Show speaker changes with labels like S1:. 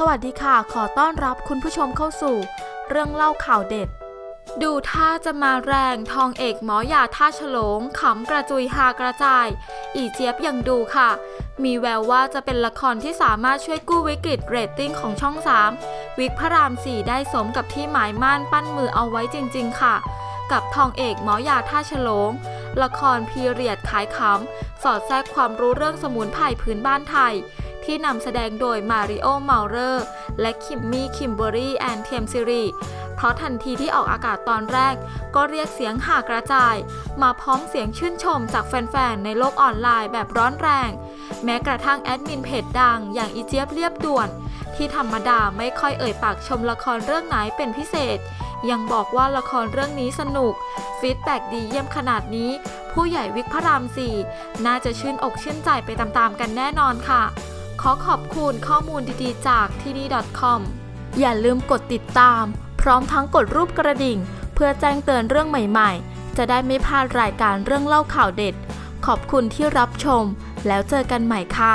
S1: สวัสดีค่ะ ขอต้อนรับคุณผู้ชมเข้าสู่ เรื่องเล่าข่าวเด็ด ดูท่าจะมาแรงทองเอกหมอยาท่าฉลงขำกระจุยหากระจาย อีเจี๊ยบยังดูค่ะ มีแววว่าจะเป็นละครที่สามารถช่วยกู้วิกฤตเรตติ้งของช่อง 3 วิกพระราม 4 ได้สมกับที่หมายมั่นปั้นมือเอาไว้จริง ๆ ค่ะ กับทองเอกหมอยาท่าฉลงละครพีเรียดขายขำสอดแทรกความรู้เรื่องสมุนไพรพื้นบ้านไทย ที่นำแสดงโดยมาริโอเมาเรอร์และคิมมี่คิมเบอรี่แอนเทมซิรีเพราะทันทีที่ออกอากาศตอนแรก ก็เรียกเสียงหากระจาย มาพร้อมเสียงชื่นชมจากแฟนๆ ในโลกออนไลน์แบบร้อนแรง แม้กระทั่งแอดมินเพจดังอย่างอีเจี๊ยบเรียบด่วน ที่ธรรมดาไม่ค่อยเอ่ยปากชมละครเรื่องไหนเป็นพิเศษ ยังบอกว่าละครเรื่องนี้สนุกฟีดแบ็กดีเยี่ยมขนาดนี้ ผู้ใหญ่วิกพระราม4น่าจะชื่นอกชื่นใจไปตามๆกันแน่นอนค่ะ อขอบคุณข้อมูลดีๆ จากที่นี่ .com อย่าลืมกดติดตาม พร้อมทั้งกดรูปกระดิ่ง เพื่อแจ้งเตือนเรื่องใหม่ๆ จะได้ไม่พลาดรายการเรื่องเล่าข่าวเด็ด ขอบคุณที่รับชม แล้วเจอกันใหม่ค่ะ